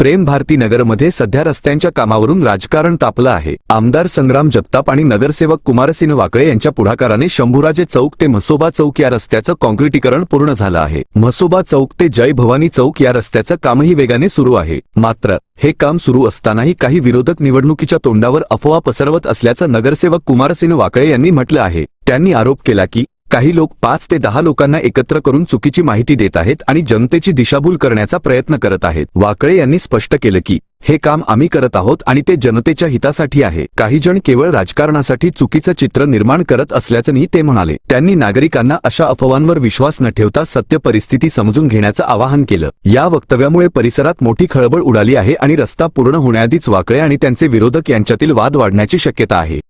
प्रेम भारती नगरमध्ये सध्या रस्त्यांच्या कामावरून राजकारण तापलं आहे. आमदार संग्राम जगताप आणि नगरसेवक कुमारसिंह वाकळे यांच्या पुढाकाराने शंभूराजे चौक ते म्हसोबा चौक या रस्त्याचं कॉन्क्रिटीकरण पूर्ण झालं आहे. म्हसोबा चौक ते जय भवानी चौक या रस्त्याचं कामही वेगाने सुरू आहे. मात्र हे काम सुरू असतानाही काही विरोधक निवडणुकीच्या तोंडावर अफवा पसरवत असल्याचं नगरसेवक कुमारसिंह वाकळे यांनी म्हटलं आहे. त्यांनी आरोप केला की काही लोक पाच ते दहा लोकांना एकत्र करून चुकीची माहिती देत आहेत आणि जनतेची दिशाभूल करण्याचा प्रयत्न करत आहेत. वाकळे यांनी स्पष्ट केलं की हे काम आम्ही करत आहोत आणि ते जनतेच्या हितासाठी आहे. काही जण केवळ राजकारणासाठी चुकीचं चित्र निर्माण करत असल्याचंही ते म्हणाले. त्यांनी नागरिकांना अशा अफवांवर विश्वास न ठेवता सत्य परिस्थिती समजून घेण्याचं आवाहन केलं. या वक्तव्यामुळे परिसरात मोठी खळबळ उडाली आहे आणि रस्ता पूर्ण होण्याआधीच वाकळे आणि त्यांचे विरोधक यांच्यातील वाद वाढण्याची शक्यता आहे.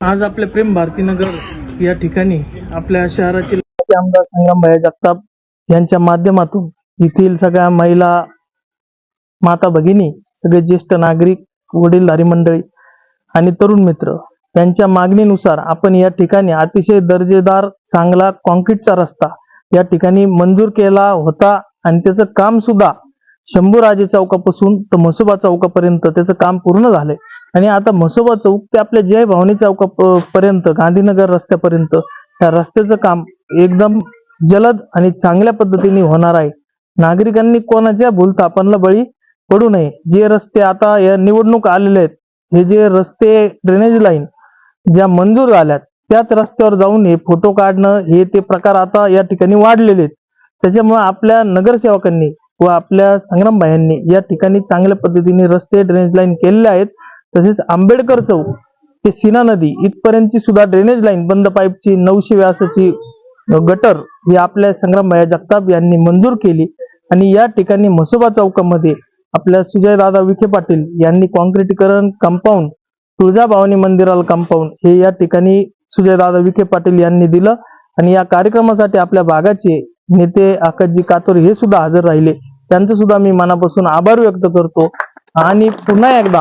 आज आपले प्रेम भारतीनगर या ठिकाणी आपल्या शहराचे आमदार संगमभाई जगताप यांच्या माध्यमातून येथील सगळ्या महिला माता भगिनी सगळे ज्येष्ठ नागरिक वडीलधारी मंडळी आणि तरुण मित्र यांच्या मागणीनुसार आपण या ठिकाणी अतिशय दर्जेदार चांगला कॉन्क्रीटचा रस्ता या ठिकाणी मंजूर केला होता आणि त्याचं काम सुद्धा शंभूराजे चौकापासून तर म्हसोबा चौकापर्यंत त्याचं काम पूर्ण झालंय. आणि आता म्हसोबा चौक ते आपल्या जय चौक पर्यंत गांधीनगर रस्त्यापर्यंत या रस्त्याचं काम एकदम जलद आणि चांगल्या पद्धतीने होणार आहे. नागरिकांनी कोणाच्या भूलथापांना बळी पडू नये. जे रस्ते आता या निवडणूक आलेले आहेत हे जे रस्ते ड्रेनेज लाईन ज्या मंजूर झाल्यात त्याच रस्त्यावर जाऊन हे फोटो काढणं हे ते प्रकार आता या ठिकाणी वाढलेले आहेत. त्याच्यामुळे आपल्या नगरसेवकांनी व आपल्या संग्रामभाईंनी या ठिकाणी चांगल्या पद्धतीने रस्ते ड्रेनेज लाईन केलेले आहेत. तसेच आंबेडकर चौक ते सीना नदी इथपर्यंतची सुद्धा ड्रेनेज लाईन बंद पाईपची नऊशे व्यासाची गटर ही आपल्या संग्रामया जगताप यांनी मंजूर केली. आणि या ठिकाणी म्हसोबा चौकामध्ये आपल्या सुजयदादा विखे पाटील यांनी कॉन्क्रिटीकरण कंपाऊंड तुळजाभवानी मंदिराला कंपाऊंड हे या ठिकाणी सुजयदादा विखे पाटील यांनी दिलं. आणि या कार्यक्रमासाठी आपल्या भागाचे नेते आकाशजी कातोर हे सुद्धा हजर राहिले. त्यांचं सुद्धा मी मनापासून आभार व्यक्त करतो. आणि पुन्हा एकदा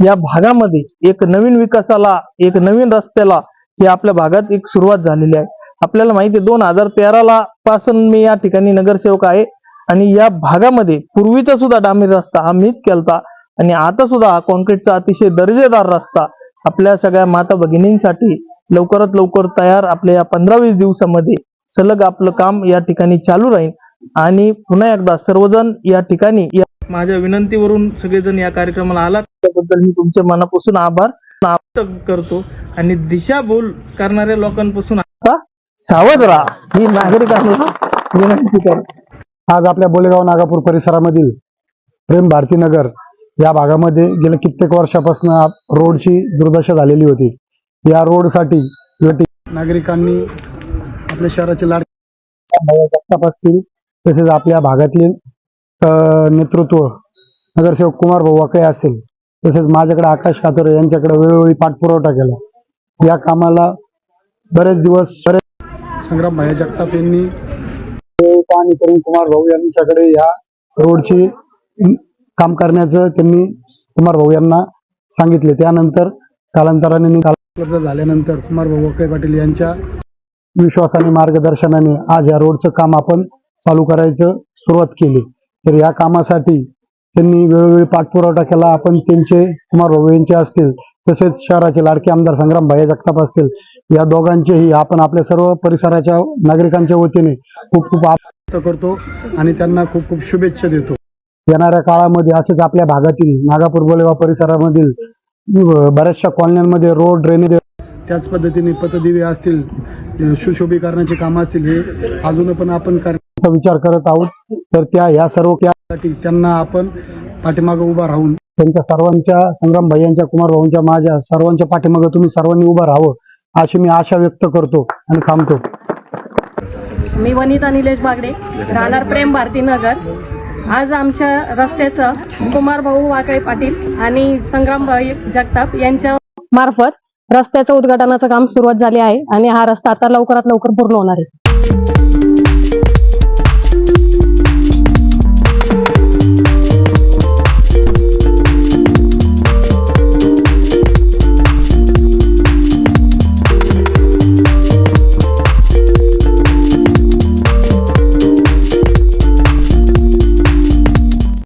या भागामध्ये एक नवीन विकासाला एक नवीन रस्त्याला हे आपल्या भागात एक सुरुवात झालेली आहे. आपल्याला माहिती आहे दोन हजार तेराला पासून मी या ठिकाणी नगरसेवक आहे आणि या भागामध्ये पूर्वीचा सुद्धा डांबरी रस्ता हा मीच केलता आणि आता सुद्धा हा कॉन्क्रीटचा अतिशय दर्जेदार रस्ता आपल्या सगळ्या माता भगिनींसाठी लवकरात लवकर तयार आपल्या या पंधरा वीस दिवसामध्ये सलग आपलं काम या ठिकाणी चालू राहील आणि पुन्हा एकदा सर्वजण या ठिकाणी या माझ्या विनंतीवरून सगळेजण या कार्यक्रमाला आलात. त्याबद्दल मी तुमच्या मनापासून आभार. करतो आणि दिशाभूल करणाऱ्या लोकांपासून आता सावध राहा ही नागरिकांना विनंती करतो आज आपल्या बोलेगाव नागापूर परिसरामधील प्रेम भारती नगर या भागामध्ये गेल्या कित्येक वर्षापासून रोडची दुर्दशा झालेली होती. या रोडसाठी नागरिकांनी आपल्या शहराचे लाड असतील तसेच आपल्या भागातील नेतृत्व नगरसेवक कुमार भाऊ वाकळे असेल तसेच माझ्याकडे आकाश कातोरे यांच्याकडे वेळोवेळी पाठपुरवठा केला. या कामाला बरेच दिवस बरेच संग्राम भाई जगताप यांनी आणि करून कुमार भाऊ यांच्याकडे या रोडची काम करण्याचं त्यांनी कुमार भाऊ यांना सांगितले. त्यानंतर कालांतराने उपलब्ध झाल्यानंतर कुमार भाऊ वकळे पाटील यांच्या विश्वासाने मार्गदर्शनाने आज या रोडचं काम आपण चालू करायचं सुरुवात केली. तर या कामासाठी त्यांनी वेळोवेळी पाठपुरवठा केला. आपण त्यांचे कुमार भाऊ यांचे असतील तसेच शहराचे लाडके आमदार संग्राम भाई जगताप असतील या दोघांचेही आपण आपल्या सर्व परिसराच्या नागरिकांच्या वतीने खूप खूप आभार करतो आणि त्यांना खूप खूप शुभेच्छा देतो. येणाऱ्या काळामध्ये असेच आपल्या भागातील नागापूर बोलेवा परिसरामधील बऱ्याचशा कॉलन्यांमध्ये रोड ड्रेनेज त्याच पद्धतीने पतदिवे असतील अ, सुशोभीकरणाची कामं असतील हे अजून पण आपण करण्याचा विचार करत आहोत. तर त्या या सर्व त्यासाठी त्यांना आपण पाठीमागं उभा राहून त्यांच्या सर्वांच्या संग्राम भैयांच्या कुमार भाऊंच्या माझ्या सर्वांच्या पाठीमागं तुम्ही सर्वांनी उभं राहावं अशी मी आशा व्यक्त करतो आणि थांबतो. मी वनिता निलेश बागडे राहणार प्रेम भारती नगर. आज आमच्या रस्त्याचं कुमार भाऊ वाकळे पाटील आणि संग्रामभाई जगताप यांच्या मार्फत रस्त्याचं उद्घाटनाचं काम सुरुवात झाले आहे आणि हा रस्ता आता लवकरात लवकर पूर्ण होणार आहे.